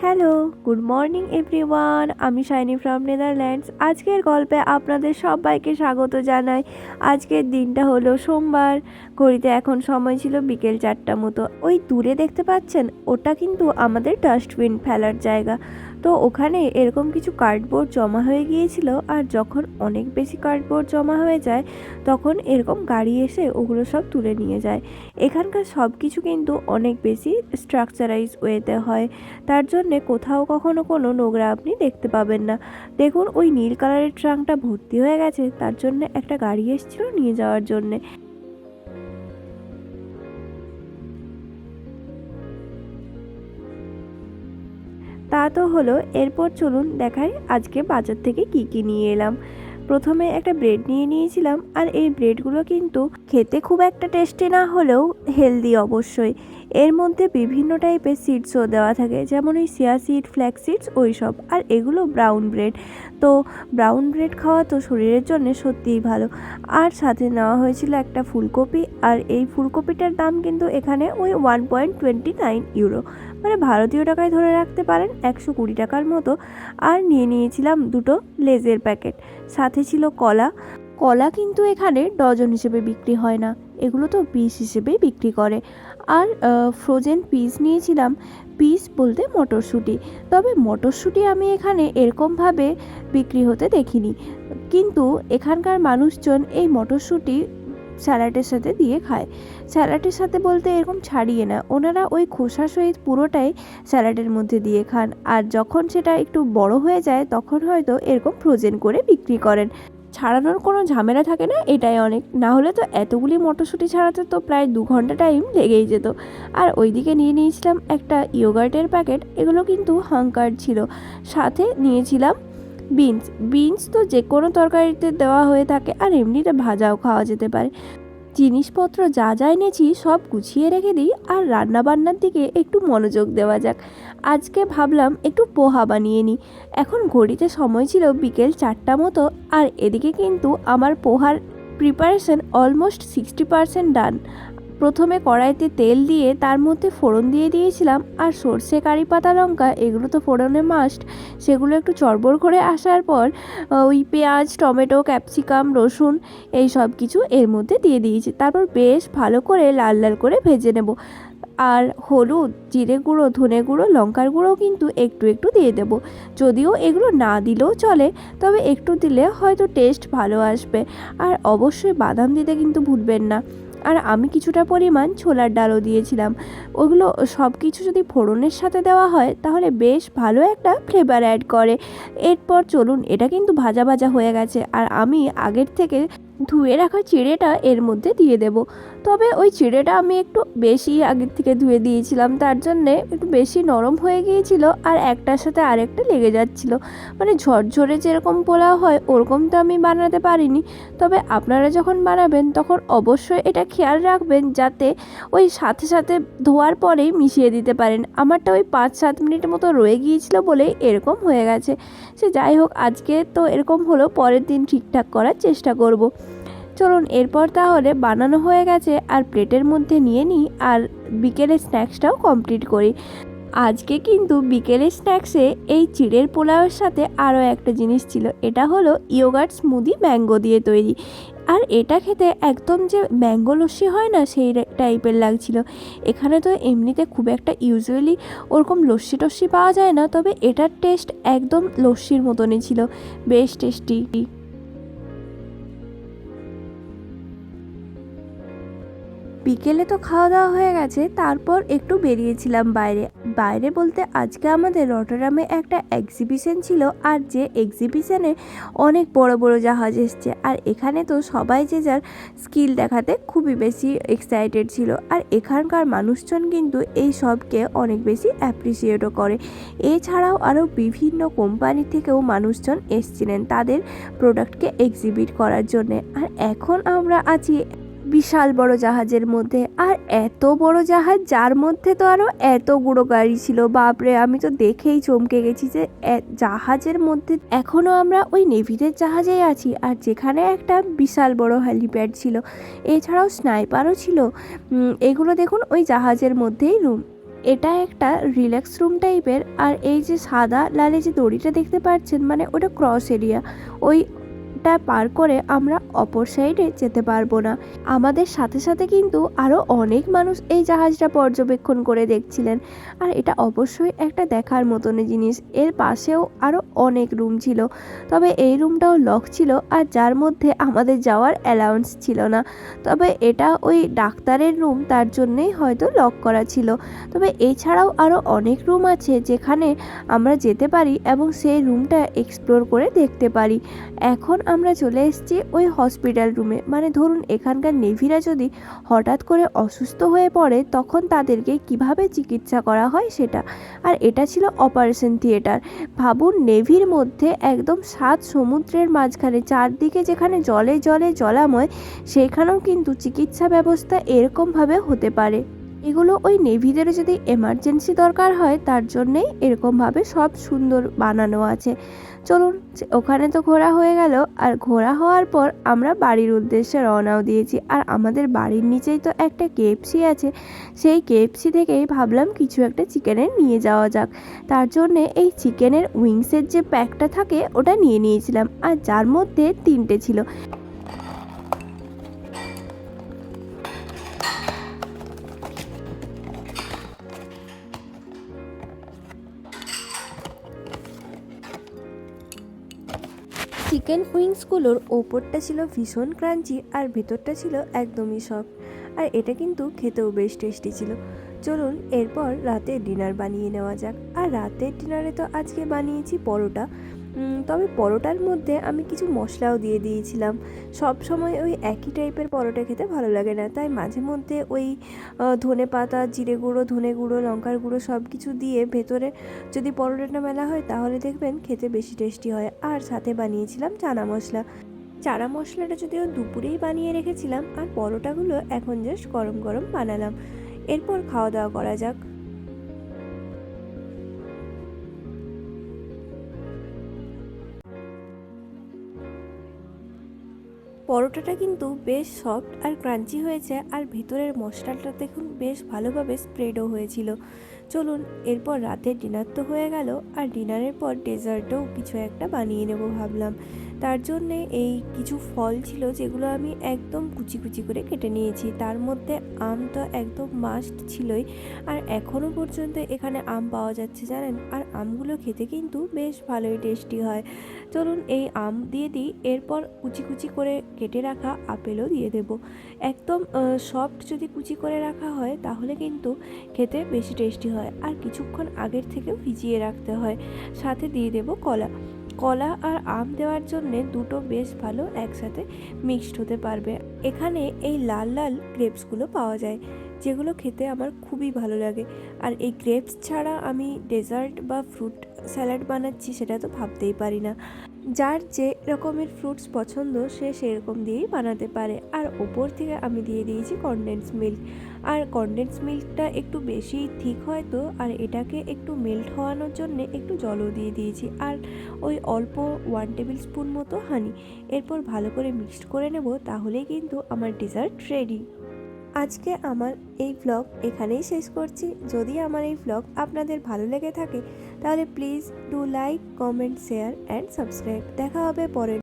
Hello good morning everyone আমি Shiny from Netherlands আজকের গল্পে আপনাদের সবাইকে স্বাগত জানাই। আজকের দিনটা হলো সোমবার। ঘড়িতে এখন সময় ছিল বিকেল চারটা মতো। ওই দূরে দেখতে পাচ্ছেন? ওটা কিন্তু আমাদের ডাস্টবিন ফেলার জায়গা। তো ওখানে এরকম কিছু কার্ডবোর্ড জমা হয়ে গিয়েছিল আর যখন অনেক বেশি কার্ডবোর্ড জমা হয়ে যায়, তখন এরকম গাড়ি এসে ওগুলো সব তুলে নিয়ে যায়। এখানকার সব কিছু কিন্তু অনেক বেশি স্ট্রাকচারাইজ ওয়েতে হয়। তার জন্যে কোথাও কখনো কোনো নোংরা আপনি দেখতে পাবেন না। দেখুন, ওই নীল কালারের ট্রাঙ্কটা ভর্তি হয়ে গেছে, তার জন্য একটা গাড়ি এসেছিল নিয়ে যাওয়ার জন্যে। তা হলো এরপর চলুন দেখাই আজকে বাজার থেকে কি কি নিয়ে এলাম। প্রথমে একটা ব্রেড নিয়ে নিয়েছিলাম, আর এই ব্রেডগুলো কিন্তু খেতে খুব একটা টেস্টি না হলেও হেলদি অবশ্যই। এর মধ্যে বিভিন্ন টাইপের সিডসও দেওয়া থাকে, যেমন ওই সিয়া সিড ফ্ল্যাক্স সিডস ওই সব আর এগুলো ব্রাউন ব্রেড তো ব্রাউন ব্রেড খাওয়া তো শরীরের জন্য সত্যিই ভালো। আর সাথে নেওয়া হয়েছিল একটা ফুলকপি, আর এই ফুলকপিটার দাম কিন্তু এখানে ওই one point twenty nine euro মানে ভারতীয় টাকায় ধরে রাখতে পারেন একশো কুড়ি টাকার মতো। আর নিয়ে নিয়েছিলাম দুটো লেজের প্যাকেট সাথে ছিল কলা। কলা কিন্তু এখানে ডজন হিসেবে বিক্রি হয় না। এগুলো তো পিস হিসেবে বিক্রি করে। আর ফ্রোজেন পিস নিয়েছিলাম। পিস বলতে মটরশুঁটি। তবে মটরশুঁটি আমি এখানে এরকমভাবে বিক্রি হতে দেখিনি। কিন্তু এখানকার মানুষজন এই মটরশুঁটি স্যালাডের সাথে দিয়ে খায়। স্যালাডের সাথে বলতে এরকম ছাড়িয়ে না। ওনারা ওই খোসা সহিত পুরোটাই স্যালাডের মধ্যে দিয়ে খান। আর যখন সেটা একটু বড় হয়ে যায়, তখন হয়তো এরকম ফ্রোজেন করে বিক্রি করেন। ছাড়ানোর কোনো ঝামেলা থাকে না, এটাই অনেক। না হলে তো এতগুলি মটরশুঁটি ছাড়াতে তো প্রায় দু ঘণ্টা টাইম লেগেই যেত। আর ওইদিকে নিয়ে নিয়েছিলাম একটা ইয়োগার্টের প্যাকেট। এগুলো কিন্তু হাঙ্কার ছিল। সাথে নিয়েছিলাম বিনস। বিনস তো যে কোনো তরকারিতে দেওয়া হয়ে থাকে আর এমনিতে ভাজাও খাওয়া যেতে পারে। জিনিসপত্র যা যা এনেছি সব গুছিয়ে রেখে দিই আর রান্না বান্নার দিকে একটু মনোযোগ দেওয়া যাক। আজকে ভাবলাম একটু পোহা বানিয়ে নিই। এখন ঘড়িতে সময় ছিল বিকেল চারটা মতো আর এদিকে কিন্তু আমার পোহার preparation almost sixty percent done প্রথমে কড়াইতে তেল দিয়ে তার মধ্যে ফোড়ন দিয়ে দিয়েছিলাম, আর সর্ষে, কারি পাতা, লঙ্কা, এগুলো তো ফোড়নে মাস্ট সেগুলো একটু চড়বড় করে আসার পর ওই পেঁয়াজ, টমেটো, ক্যাপসিকাম, রসুন, এই সব কিছু এর মধ্যে দিয়ে দিয়েছি। তারপর বেশ ভালো করে লাল লাল করে ভেজে নেব। আর হলুদ, জিরে গুঁড়ো, ধনে গুঁড়ো, লঙ্কার গুঁড়ো কিন্তু একটু একটু দিয়ে দেবো। যদিও এগুলো না দিলেও চলে, তবে একটু দিলে হয়তো টেস্ট ভালো আসবে। আর অবশ্যই বাদাম দিতে কিন্তু ভুলবেন না। আর আমি কিছুটা পরিমাণ ছোলার ডালও দিয়েছিলাম। ওগুলো সব কিছু যদি ফোড়নের সাথে দেওয়া হয়, তাহলে বেশ ভালো একটা ফ্লেভার অ্যাড করে। এরপর চলুন, এটা কিন্তু ভাজা ভাজা হয়ে গেছে। আর আমি আগের থেকে ধুয়ে রাখা চিড়েটা এর মধ্যে দিয়ে দেব। তবে ওই চিড়েটা আমি একটু বেশি আগের থেকে ধুয়ে দিয়েছিলাম, তার জন্যে একটু বেশি নরম হয়ে গিয়েছিল আর একটার সাথে আরেকটা লেগে যাচ্ছিল। মানে ঝরঝরে যেরকম পোলাও হয়, ওরকম তো আমি বানাতে পারিনি। তবে আপনারা যখন বানাবেন, তখন অবশ্যই এটা খেয়াল রাখবেন যাতে ওই সাথে সাথে ধোয়ার পরেই মিশিয়ে দিতে পারেন। আমারটা ওই পাঁচ সাত মিনিট মতো রয়ে গিয়েছিল বলে এরকম হয়ে গেছে। সে যাই হোক, আজকে তো এরকম হলো পরের দিন ঠিকঠাক করার চেষ্টা করব। চলুন, এরপর তাহলে বানানো হয়ে গেছে, আর প্লেটের মধ্যে নিয়ে নিই, আর বিকেলের স্ন্যাক্সটাও কমপ্লিট করি। আজকে কিন্তু বিকেলের স্ন্যাক্সে এই চিড়ের পোলাওয়ের সাথে আরও একটা জিনিস ছিল, এটা হলো ইয়োগার্ট স্মুদি ম্যাঙ্গো দিয়ে তৈরি। আর এটা খেতে একদম যে ম্যাঙ্গো লস্যি হয় না, সেই টাইপের লাগছিল। এখানে তো এমনিতে খুব একটা ইউজুয়ালি ওরকম লস্যি টস্যি পাওয়া যায় না, তবে এটার টেস্ট একদম লস্যির মতনই ছিল, বেশ টেস্টি। বিকেলে তো খাওয়া দাওয়া হয়ে গেছে, তারপর একটু বেরিয়েছিলাম বাইরে। বাইরে বলতে আজকে আমাদের রটারামে একটা এক্সিবিশন ছিল আর যে এক্সিবিশনে অনেক বড় বড় জাহাজ এসছে। আর এখানে তো সবাই যে যার স্কিল দেখাতে খুবই বেশি এক্সাইটেড ছিল। আর এখানকার মানুষজন কিন্তু এই সবকে অনেক বেশি অ্যাপ্রিসিয়েটও করে। এছাড়াও আরও বিভিন্ন কোম্পানি থেকেও মানুষজন এসছিলেন তাদের প্রোডাক্টকে এক্সিবিট করার জন্যে। আর এখন আমরা আছি বিশাল বড় জাহাজের মধ্যে। আর এত বড় জাহাজ, যার মধ্যে তো আরও এত গুঁড়ো গাড়ি ছিল। বাপরে, আমি তো দেখেই চমকে গেছি যে জাহাজের মধ্যে এখনও আমরা ওই নেভিদের জাহাজেই আছি। আর যেখানে একটা বিশাল বড় হ্যালিপ্যাড ছিল, এছাড়াও স্নাইপারও ছিল। এগুলো দেখুন, ওই জাহাজের মধ্যেই রুম। এটা একটা রিল্যাক্স রুম টাইপের। আর এই যে সাদা লালে যে দড়িটা দেখতে পাচ্ছেন মানে ওটা ক্রস এরিয়া। ওইটা পার করে আমরা অপর সাইডে যেতে পারব না। আমাদের সাথে সাথে কিন্তু আরও অনেক মানুষ এই জাহাজটা পর্যবেক্ষণ করে দেখছিলেন। আর এটা অবশ্যই একটা দেখার মতনই জিনিস। এর পাশেও আরও অনেক রুম ছিল। তবে এই রুমটাও লক ছিল আর যার মধ্যে আমাদের যাওয়ার অ্যালাউন্স ছিল না। তবে এটা ওই ডাক্তারের রুম তার জন্যেই হয়তো লক করা ছিল। তবে এছাড়াও আরও অনেক রুম আছে যেখানে আমরা যেতে পারি এবং সেই রুমটা এক্সপ্লোর করে দেখতে পারি। এখন আমরা চলে এসেছি ওই হসপিটাল রুমে মানে ধরুন, এখানকার নেভিরা যদি হঠাৎ করে অসুস্থ হয়ে পড়ে, তখন তাদেরকে কীভাবে চিকিৎসা করা হয় সেটা? আর এটা ছিল অপারেশন থিয়েটার ভাবুন, নেভির মধ্যে একদম সাত সমুদ্রের মাঝখানে, চারদিকে যেখানে জলে জলে জলাময়, সেখানেও কিন্তু চিকিৎসা ব্যবস্থা এরকমভাবে হতে পারে। এগুলো ওই নেভিদেরও যদি এমার্জেন্সি দরকার হয়, তার জন্যেই এরকমভাবে সব সুন্দর বানানো আছে। চলুন ওখানে তো ঘোরা হয়ে গেল। আর ঘোরা হওয়ার পর আমরা বাড়ির উদ্দেশ্যে রওনাও দিয়েছি। আর আমাদের বাড়ির নিচেই তো একটা কেএফসি আছে। সেই কেএফসি থেকেই ভাবলাম কিছু একটা চিকেনের নিয়ে যাওয়া যাক। তার জন্যে এই চিকেনের উইংসের যে প্যাকটা থাকে, ওটা নিয়ে নিয়েছিলাম। আর যার মধ্যে তিনটে ছিল। চিকেন উইংসগুলোর ওপরটা ছিল ভীষণ ক্রাঞ্চি আর ভেতরটা ছিল একদমই সফট। আর এটা কিন্তু খেতেও বেশ টেস্টি ছিল। চলুন এরপর রাতে ডিনার বানিয়ে নেওয়া যাক। আর রাতের ডিনারে তো আজকে বানিয়েছি পরোটা। তবে পরোটার মধ্যে আমি কিছু মশলাও দিয়ে দিয়েছিলাম। সব সময় ওই একই টাইপের পরোটা খেতে ভালো লাগে না। তাই মাঝে মধ্যে ওই ধনে পাতা, জিরে গুঁড়ো, ধনে গুঁড়ো, লঙ্কার গুঁড়ো সব কিছু দিয়ে ভেতরে যদি পরোটাটা মেলা হয় তাহলে দেখবেন খেতে বেশি টেস্টি হয়। আর সাথে বানিয়েছিলাম চানা মশলা। চানা মশলাটা যদিও দুপুরেই বানিয়ে রেখেছিলাম, আর পরোটাগুলো এখন জাস্ট গরম গরম বানালাম। এরপর খাওয়া দাওয়া করা যাক। পরোটাটা কিন্তু বেশ সফট আর ক্রাঞ্চি হয়েছে আর ভিতরের মশলাটা দেখুন বেশ ভালোভাবে স্প্রেডও হয়েছিল। চলুন, এরপর রাতে ডিনার তো হয়ে গেল আর ডিনারের পর ডেজার্টও কিছু একটা বানিয়ে নেব ভাবলাম। তার জন্যে এই কিছু ফল ছিল যেগুলো আমি একদম কুচি কুচি করে কেটে নিয়েছি। তার মধ্যে আম তো একদম মাস্ট ছিলই। আর এখনও পর্যন্ত এখানে আম পাওয়া যাচ্ছে, জানেন? আর আমগুলো খেতে কিন্তু বেশ ভালোই টেস্টি হয়। চলুন এই আম দিয়ে দিই, এরপর কুচি কুচি করে কেটে রাখা আপেলও দিয়ে দেব। একদম সফট যদি কুচি করে রাখা হয়, তাহলে কিন্তু খেতে বেশি টেস্টি হয়। আর কিছুক্ষণ আগের থেকেও ভিজিয়ে রাখতে হয়। সাথে দিয়ে দেব কলা। কলা আর আম দেওয়ার জন্যে দুটো বেশ ভালো একসাথে মিক্সড হতে পারবে। এখানে এই লাল লাল গ্রেপসগুলো পাওয়া যায়, যেগুলো খেতে আমার খুবই ভালো লাগে। আর এই গ্রেপস ছাড়া আমি ডেজার্ট বা ফ্রুট স্যালাড বানাচ্ছি সেটা তো ভাবতেই পারি না। যার যে রকমের ফ্রুটস পছন্দ, সে সেরকম দিয়েই বানাতে পারে। আর ওপর থেকে আমি দিয়ে দিয়েছি কনডেন্স মিল্ক আর কনডেন্স মিল্কটা একটু বেশি ঠিক হয় তো আর এটাকে একটু মেল্ট হওয়ানোর জন্য একটু জলও দিয়ে দিয়েছি। আর ওই অল্প ওয়ান টেবিল স্পুন মতো হানি এরপর ভালো করে মিক্সড করে নেব, তাহলেই কিন্তু আমার ডেজার্ট রেডি আজকে আমার এই ব্লগ এখানেই শেষ করছি। যদি আমার এই ব্লগ আপনাদের ভালো লেগে থাকে, তাহলে please do like comment share and subscribe দেখা হবে পরের